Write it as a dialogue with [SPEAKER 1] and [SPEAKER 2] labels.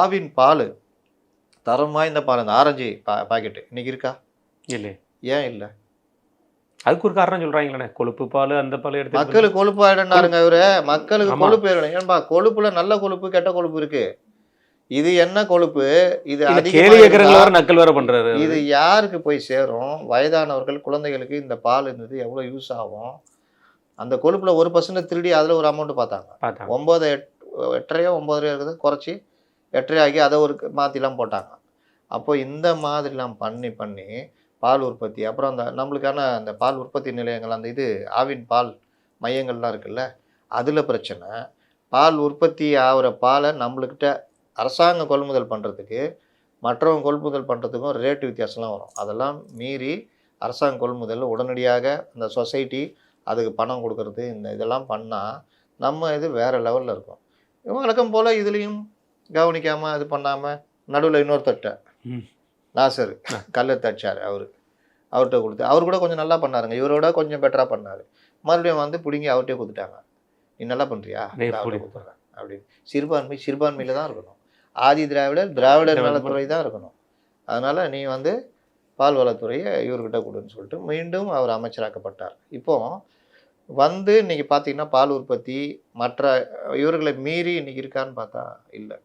[SPEAKER 1] ஆவின் பால். தரம் வாய்ந்த பால் இந்த ஆரஞ்சு பா பாக்கெட்டு இன்னைக்கு இருக்கா?
[SPEAKER 2] இல்லை.
[SPEAKER 1] ஏன் இல்லை?
[SPEAKER 2] அதுக்கு ஒரு காரணம் சொல்றாங்களே கொழுப்பு பால் அந்த பால் எடுத்து
[SPEAKER 1] மக்களுக்கு கொழுப்பு ஆயிடுனாருங்க இவரு. மக்களுக்கு. கொழுப்பு ஏறணும். ஏன்பா கொழுப்புல நல்ல கொழுப்பு கெட்ட கொழுப்பு இருக்கு. இது என்ன கொழுப்பு? இது
[SPEAKER 2] நக்கல் வேற பண்றாரு
[SPEAKER 1] இது யாருக்கு போய் சேரும்? வயதானவர்கள் குழந்தைகளுக்கு இந்த பால் இருந்தது எவ்வளவு யூஸ் ஆகும்? அந்த கொழுப்புல ஒரு பர்சன்ட் திருடி அதுல ஒரு அமௌண்ட் பார்த்தாங்க. ஒம்பது எட் எட்டரையோ ஒம்பதரையோ இருக்குது. குறைச்சி எட்டரை ஆகி அதை ஒரு மாற்றிலாம் போட்டாங்க. அப்போது இந்த மாதிரிலாம் பண்ணி பண்ணி பால் உற்பத்தி அப்புறம் அந்த நம்மளுக்கான அந்த பால் உற்பத்தி நிலையங்கள் அந்த இது ஆவின் பால் மையங்கள்லாம் இருக்குல்ல அதில் பிரச்சனை. பால் உற்பத்தி ஆகிற பாலை நம்மளுக்கிட்ட அரசாங்கம் கொள்முதல் பண்ணுறதுக்கு மற்றவங்க கொள்முதல் பண்ணுறதுக்கும் ரேட்டு வித்தியாசம்லாம் வரும். அதெல்லாம் மீறி அரசாங்க கொள்முதல் உடனடியாக அந்த சொசைட்டி அதுக்கு பணம் கொடுக்கறது இந்த இதெல்லாம் பண்ணால் நம்ம இது வேறு லெவலில் இருக்கும். வழக்கம் போல் இதுலேயும் கவனிக்காமல் இது பண்ணாமல் நடுவில் இன்னொருத்தட்ட
[SPEAKER 2] ம்.
[SPEAKER 1] நாசர் கல்லை தச்சார் அவர். அவர்கிட்ட கொடுத்து அவர் கூட கொஞ்சம் நல்லா பண்ணாருங்க. இவரோட கொஞ்சம் பெட்டராக பண்ணார். மறுபடியும் வந்து பிடுங்கி அவர்கிட்டே கொடுத்துட்டாங்க. நீ நல்லா பண்ணுறியா. கொடுத்துட்றேன் அப்படின்னு. சிறுபான்மை சிறுபான்மையில் தான் இருக்கணும். ஆதி திராவிடர் திராவிடர் நலத்துறை தான் இருக்கணும். அதனால் நீ வந்து பால்வளத்துறையை இவர்கிட்ட கொடுன்னு சொல்லிட்டு மீண்டும் அவர் அமைச்சராக்கப்பட்டார். இப்போ வந்து இன்னைக்கு பார்த்தீங்கன்னா பால் உற்பத்தி மற்ற இவர்களை மீறி இன்னைக்கு இருக்கான்னு பார்த்தா இல்லை.